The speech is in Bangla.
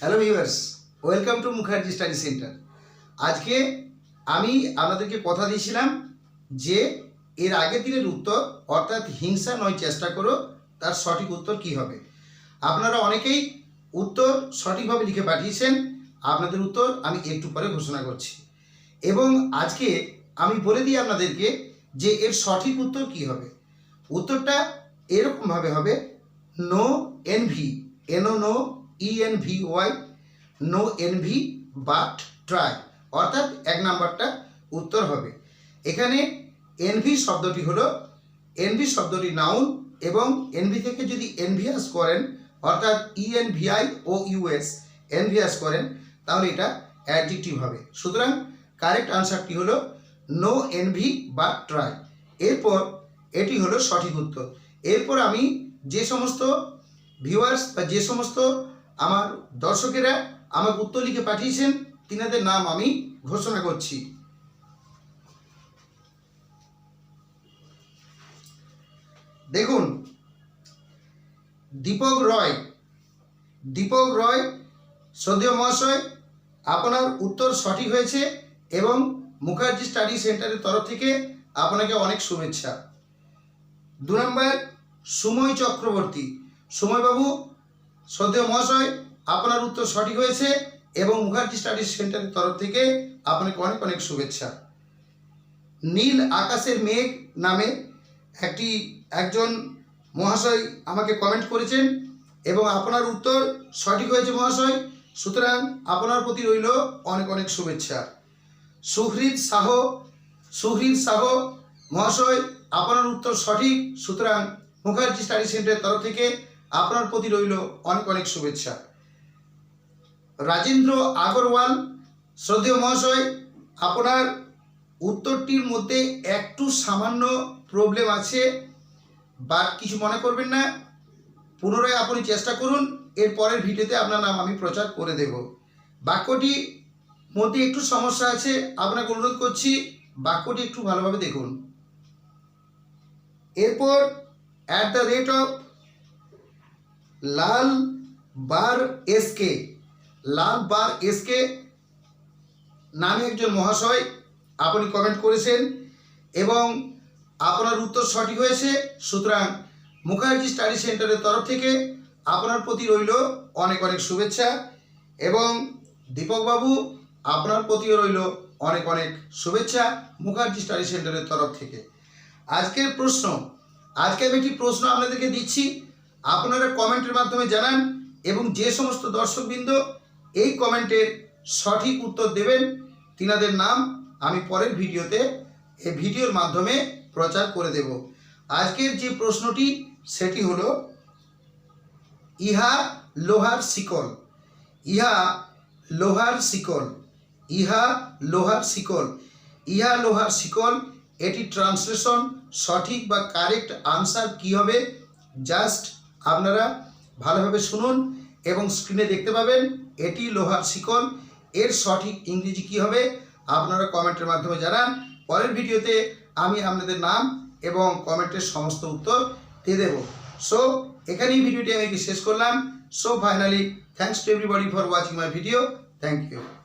Hello viewers welcome to Mukherjee study centre আজকে আমি আপনাদেরকে কথা দিয়েছিলাম যে এর আগের দিনের উত্তর, অর্থাৎ হিংসা নয়, চেষ্টা করো, তার সঠিক উত্তর কি হবে? আপনারা অনেকেই উত্তর সঠিকভাবে লিখে পাঠিয়েছেন। আপনাদের উত্তর আমি একটু পরে ঘোষণা করছি। এবং আজকে আমি বলে দিই আপনাদেরকে যে এর সঠিক উত্তর কি হবে। উত্তরটা এরকমভাবে হবে no envy N O no E N V Y no envy but try অর্থাৎ এক নাম্বারটা উত্তর হবে। এখানে এনভি শব্দটি হলো এনভি শব্দটি নাউন এবং এনভি থেকে যদি এনভিয়াস করেন, অর্থাৎ ইএনভিআই ও ইউএস এনভিয়াস করেন, তাহলে এটা অ্যাডজেক্টিভ হবে। সুতরাং কারেক্ট আনসারটি হলো নো এনভি বা ট্রাই এরপর এটি হলো সঠিক উত্তর। এরপর আমি যে সমস্ত ভিউয়ার্স বা যে সমস্ত আমার দর্শকেরা আমাকে উত্তর লিখে পাঠিয়েছেন, তিনাদের নাম আমি ঘোষণা করছি। দেখুন, দীপক রয় দীপক রয় শ্রদ্ধেয় মহাশয়, আপনার উত্তর সঠিক হয়েছে এবং মুখার্জি স্টাডি সেন্টারের তরফ থেকে আপনাকে অনেক শুভেচ্ছা। দু নম্বর, সুময় চক্রবর্তী। সুময়বাবু শ্রদ্ধেয় মহাশয়, আপনার উত্তর সঠিক হয়েছে এবং মুখার্জি স্টাডি সেন্টারের তরফ থেকে আপনাকে অনেক অনেক শুভেচ্ছা। নীল আকাশের মেঘ নামে একটি, একজন মহাশয় আমাকে কমেন্ট করেছেন এবং আপনার উত্তর সঠিক হয়েছে মহাশয়, সুতরাং আপনার প্রতি রইল অনেক অনেক শুভেচ্ছা। সুহৃদ শাহ সুহৃদ শাহ মহাশয়, আপনার উত্তর সঠিক, সুতরাং মুখার্জি স্টাডি সেন্টারের তরফ থেকে আপনার প্রতি রইল অনেক অনেক শুভেচ্ছা। রাজেন্দ্র আগরওয়াল, শ্রদ্ধেয় মহাশয়, আপনার উত্তরটির মধ্যে একটু সামান্য প্রবলেম আছে বা কিছু মনে করবেন না। পুনরায় আপনি চেষ্টা করুন, এর পরের ভিডিওতে আপনার নাম আমি প্রচার করে দেব। বাক্যটি মধ্যে একটু সমস্যা আছে, আপনাকে অনুরোধ করছি, বাক্যটি একটু ভালোভাবে দেখুন। এরপর at the rate of Lal Bar SK Lal Bar SK নামে একজন মহাশয় আপনি কমেন্ট করেছেন এবং আপনার উত্তর সঠিক হয়েছে। সুতরাং মুখার্জি স্টাডি সেন্টারের তরফ থেকে আপনার প্রতি রইল অনেক অনেক শুভেচ্ছা এবং দীপকবাবু, আপনার প্রতিও রইল অনেক অনেক শুভেচ্ছা মুখার্জি স্টাডি সেন্টারের তরফ থেকে। আজকের প্রশ্ন, আজকে আমি একটি প্রশ্ন আপনাদেরকে দিচ্ছি। আপনারা কমেন্টের মাধ্যমে জানান এবং যে সমস্ত দর্শকবৃন্দ এই কমেন্টের সঠিক উত্তর দেবেন, তিনাদের নাম আমি পরের ভিডিওতে এই ভিডিওর মাধ্যমে প্রচার করে দেব। আজকের যে প্রশ্নটি, সেটি হলো, ইহা লোহার শিকল। ইহা লোহার শিকল। ইহা লোহার শিকল। ইহা লোহার শিকল, এটি ট্রান্সলেশন সঠিক বা কারেক্ট আনসার কি হবে? জাস্ট আপনারা ভালোভাবে শুনুন এবং স্ক্রিনে দেখতে পাবেন, এটি লোহার শিকল। এর সঠিক ইংরেজি কি হবে? আপনারা কমেন্টের মাধ্যমে জানান। পরের ভিডিওতে আমি আপনাদের নাম এবং কমেন্টের সমস্ত উত্তর দিয়ে দেবো। সো এখানেই ভিডিওটি আমি শেষ করলাম। So finally thanks to everybody for watching my video thank you